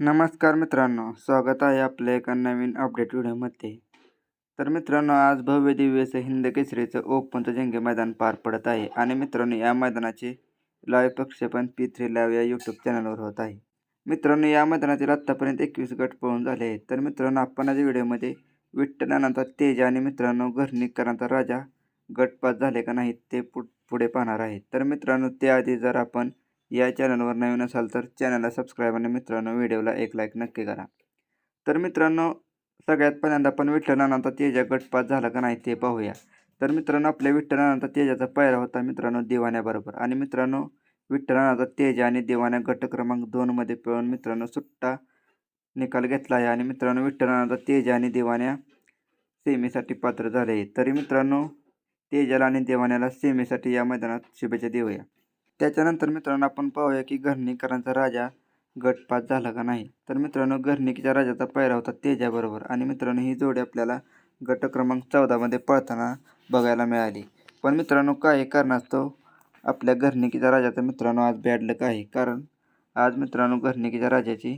नमस्कार मित्रांनो स्वागत आहे आपल्या एका नवीन अपडेट व्हिडिओमध्ये. तर मित्रांनो आज भव्य दिव्य असं हिंद केसरीचं ओपनचं जंगे मैदान पार पडत आहे. आणि मित्रांनो या मैदानाचे लाईव्ह प्रक्षेपण पी थ्री लाईव्ह या यूट्यूब चॅनलवर होत आहे. मित्रांनो या मैदानातील आत्तापर्यंत एकवीस गट पळून झाले आहेत. तर मित्रांनो आपण आज व्हिडिओमध्ये विठ्ठलानंतर तेज आणि मित्रांनो घरणीकरांचा राजा गटपात झाले का नाही ते पु पुढे पाहणार आहे. तर मित्रांनो त्याआधी जर आपण या चॅनलवर नवीन असाल तर चॅनलला सबस्क्राईब आणि मित्रांनो व्हिडिओला एक लाईक नक्की करा. तर मित्रांनो सगळ्यात पहिल्यांदा आपण विठ्ठलानंतर तेजा गटपात झाला का नाही ते पाहूया. तर मित्रांनो आपल्या विठ्ठलानंतर तेजाचा पहिला होता मित्रांनो दिवाण्याबरोबर. आणि मित्रांनो विठ्ठलानंतर तेजा आणि दिवाण्या गट क्रमांक दोनमध्ये पळून मित्रांनो सुट्टा निकाल घेतला आहे. आणि मित्रांनो विठ्ठलानंतर तेजा आणि दिवाण्या सेमीसाठी पात्र झाले. तरी मित्रांनो तेजाला आणि देवाण्याला सेमीसाठी या मैदानात शुभेच्छा देऊया. त्याच्यानंतर मित्रांनो आपण पाहूया की घरणीकरांचा राजा गट पास झाला का नाही. तर मित्रांनो घरणिकीच्या राजाचा पायरा होता तेजाबरोबर. आणि मित्रांनो ही जोडी आपल्याला गट क्रमांक चौदामध्ये पळताना बघायला मिळाली. पण मित्रांनो काही कारणास्तव आपल्या घरणिकीच्या राजाचा मित्रांनो आज बॅड लक आहे. कारण आज मित्रांनो घरणीकीच्या राजाची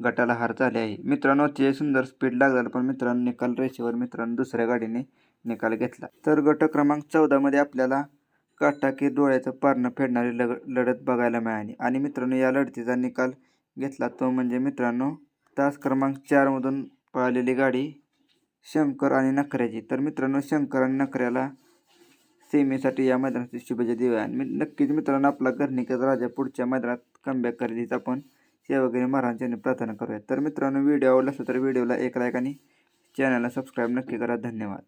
गटाला हार झाली आहे. मित्रांनो ते सुंदर स्पीड लागला पण मित्रांनो निकाल रेषेवर मित्रांनो दुसऱ्या गाडीने निकाल घेतला. तर गट क्रमांक चौदामध्ये आपल्याला काटाकी डोळ्याचं पारणं फेडणारी लग लढत बघायला मिळाली. आणि मित्रांनो या लढतीचा निकाल घेतला तो म्हणजे मित्रांनो तास क्रमांक चारमधून पळालेली गाडी शंकर आणि नखऱ्याची. तर मित्रांनो शंकर आणि नखऱ्याला सेमीसाठी या मैदानाची शुभेच्छा देऊया. आणि नक्कीच मित्रांनो आपला घरनिकेचा राजा पुढच्या मैदानात कमबॅक करेल आपण सेवागिरी महाराजांनी प्रार्थना करूया. तर मित्रांनो व्हिडिओ आवडला असेल तर व्हिडिओला एक लाईक आणि चॅनलला सबस्क्राईब नक्की करा. धन्यवाद.